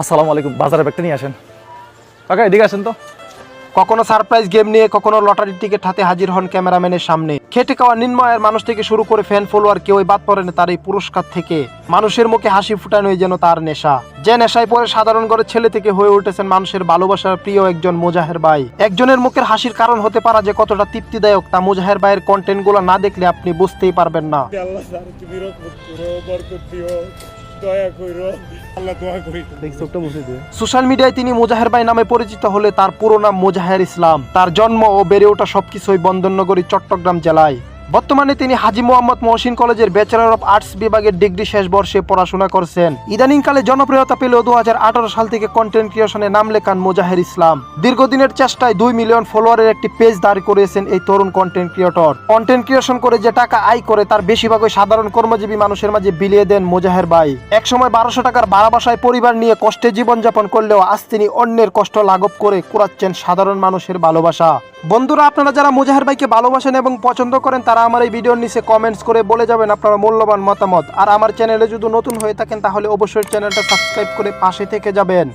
আসসালামু আলাইকুম বাজারে ব্যাগটা নিয়ে আসেন। কাকা এদিকে আসেন তো। কখনো সারপ্রাইজ গেম নিয়ে কখনো লটারির টিকিট হাতে হাজির হন ক্যামেরাম্যানের সামনে। খেটে খাওয়া নির্ময়ের মানুষ থেকে শুরু করে ফ্যান ফলোয়ার কেউই বাদ পড়ে না তার এই পুরস্কার থেকে। মানুষের মুখে হাসি ফুটানোই যেন তার নেশা। যে নেশায় পরে সাধারণ ঘরের ছেলে থেকে হয়ে উঠেছেন মানুষের ভালোবাসার প্রিয় একজন মোজাহের ভাই। একজনের মুখের হাসির কারণ হতে পারা যে কতটা তৃপ্তিদায়ক তা মোজাহের ভাইয়ের কন্টেন্টগুলো না দেখলে আপনি বুঝতেই পারবেন না। দয়া আল্লাহ দোয়া করি। সোশ্যাল মিডিয়ায় তিনি মোজাহের ভাই নামে পরিচিত হলে তার পুরো নাম মোজাহের ইসলাম। তার জন্ম ও বেড়ে ওঠা সবকিছুই বন্দরনগরী চট্টগ্রাম জেলায়। বর্তমানে তিনি হাজি মোহাম্মদ মহসিন কলেজের ব্যাচেলর অফ আর্টস বিভাগের ডিগ্রি শেষ বর্ষে পড়াশোনা করছেন। ইদানিংকালে জনপ্রিয়তা পেলেও দু সাল থেকে কন্টেন্ট ক্রিয়েশনে নাম লেখান মুজাহের ইসলাম। দীর্ঘদিনের চেষ্টায় দুই মিলিয়ন ফলোয়ারের একটি পেজ দাঁড় করিয়েছেন এই তরুণ কন্টেন্ট ক্রিয়েটর কন্টেন্ট ক্রিয়েশন করে যে টাকা আয় করে তার বেশিরভাগই সাধারণ কর্মজীবী মানুষের মাঝে বিলিয়ে দেন মুজাহের ভাই। একসময় বারোশো টাকার ভাড়া বাসায় পরিবার নিয়ে কষ্টে জীবনযাপন করলেও আজ তিনি অন্যের কষ্ট লাঘব করে কুড়াচ্ছেন সাধারণ মানুষের ভালোবাসা। বন্ধুরা, আপনারা যারা মুজাহের ভাইকে ভালোবাসেন এবং পছন্দ করেন, তারা আমার এই ভিডিওর নিচে কমেন্টস করে বলে যাবেন আপনারা মূল্যবান মতামত। আর আমার চ্যানেলে যদি নতুন হয়ে থাকেন, তাহলে অবশ্যই চ্যানেলটা সাবস্ক্রাইব করে পাশে থেকে যাবেন।